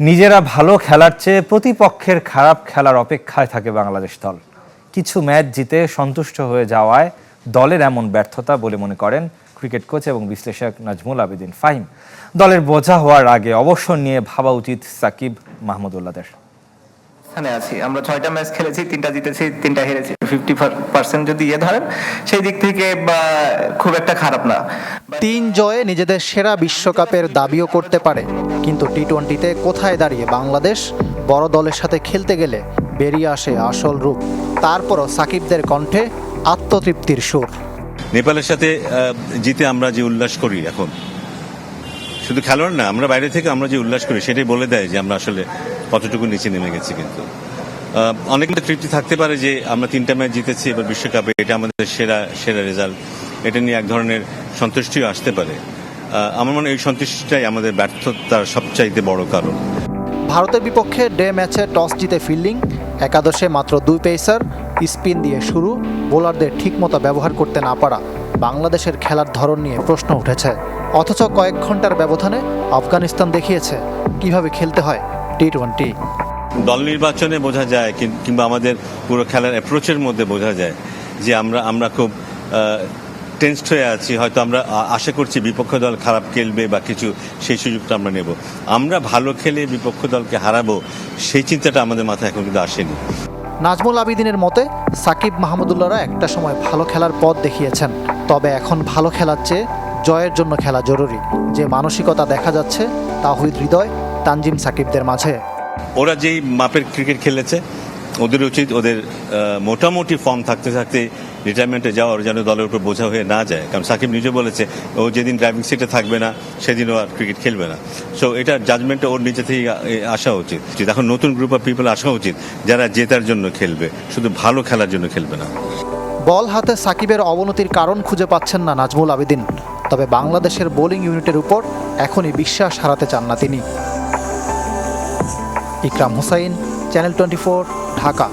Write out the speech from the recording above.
নিজেরা ভালো খেলার চেয়ে প্রতিপক্ষের খারাপ খেলার অপেক্ষায় থাকে বাংলাদেশ দল। কিছু ম্যাচ জিতে সন্তুষ্ট হয়ে যাওয়ায় দলের এমন ব্যর্থতা বলে মনে করেন ক্রিকেট কোচ এবং বিশ্লেষক নাজমুল আবেদিন ফাহিম। দলের বোঝা হওয়ার আগে অবসর নিয়ে ভাবা উচিত সাকিব মাহমুদুল্লাহদের এখানে আছি। আমরা ছয়টা ম্যাচ খেলেছি তিনটা জিতেছি তিনটা হেরেছি। ফিফটি পার্সেন্ট যদি ইয়ে ধরেন সেই দিক থেকে বা খুব একটা খারাপ না। তিন জয়ে নিজেদের সেরা বিশ্বকাপের দাবিও করতে পারে। কিন্তু টি টোয়েন্টিতে কোথায় দাঁড়িয়ে বাংলাদেশ? বড় দলের সাথে খেলতে গেলে বেরিয়ে আসে আসল রূপ। তারপরও সাকিবদের কণ্ঠে আত্মতৃপ্তির সুর। নেপালের সাথে আহ, জিতে আমরা যে উল্লাস করি এখন শুধু খেলোয়াড় না আমরা বাইরে থেকে আমরা যে উল্লাস করি সেটাই বলে দেয় যে আমরা আসলে কতটুকু নিচে নেমে গেছে কিন্তু। অনেক তৃপ্তি থাকতে পারে যে আমরা তিনটা ম্যাচ জিতেছি, এবার বিশ্বকাপে এটা আমাদের সেরা সেরা রেজাল্ট এটা নিয়ে এক ধরনের সন্তুষ্টিও আসতে পারে। আমার মনে হয় এই সন্তুষ্টিটাই আমাদের ব্যর্থতার সবচাইতে বড় কারণ। ভারতের বিপক্ষে ডে ম্যাচে টস জিতে ফিল্ডিং, একাদশে মাত্র দুই পেসার, স্পিন দিয়ে শুরু, বোলারদের ঠিকমতো ব্যবহার করতে না পারা বাংলাদেশের খেলার ধরন নিয়ে প্রশ্ন উঠেছে। অথচ কয়েক ঘণ্টার ব্যবধানে আফগানিস্তান দেখিয়েছে কীভাবে খেলতে হয়। টি টোয়েন্টি দল নির্বাচনে বোঝা যায় কিংবা আমাদের পুরো খেলার অ্যাপ্রোচের মধ্যে বোঝা যায় যে আমরা আমরা খুব টেন্সড হয়ে আছি। হয়তো আমরা আশা করছি বিপক্ষ দল খারাপ খেলবে বা কিছু সেই সুযোগটা আমরা নেব। আমরা ভালো খেলে বিপক্ষ দলকে হারাবো সেই চিন্তাটা আমাদের মাথায় এখন কিন্তু আসেনি। নাজমুল আবিদিনের মতে সাকিব মাহমুদুল্লাহরা একটা সময় ভালো খেলার পথ দেখিয়েছেন। তবে এখন ভালো খেলার চেয়ে জয়ের জন্য খেলা জরুরি। যে মানসিকতা দেখা যাচ্ছে তাহিদ হৃদয় তানজিম সাকিবদের মাঝে। ওরা যেই মাপের ক্রিকেট খেলেছে ওদের উচিত ওদের মোটামুটি ফর্ম থাকতে থাকতে রিটায়ারমেন্টে যাওয়ার যেন দলের উপর বোঝা হয়ে না যায়। কারণ সাকিব নিজে বলেছে ও যেদিন ড্রাইভিং সিটে থাকবে না সেদিন ও আর ক্রিকেট খেলবে না। সো এটা জাজমেন্টে ওর নিজে থেকেই আসা উচিত। এখন নতুন গ্রুপ অফ পিপল আসা উচিত যারা জেতার জন্য খেলবে শুধু ভালো খেলার জন্য খেলবে না। বল হাতে সাকিবের অবনতির কারণ খুঁজে পাচ্ছেন না নাজমুল আবেদিন। তবে বাংলাদেশের বোলিং ইউনিটের উপর এখনই বিশ্বাস হারাতে চান না তিনি। Ikram Hussain channel twenty Dhaka.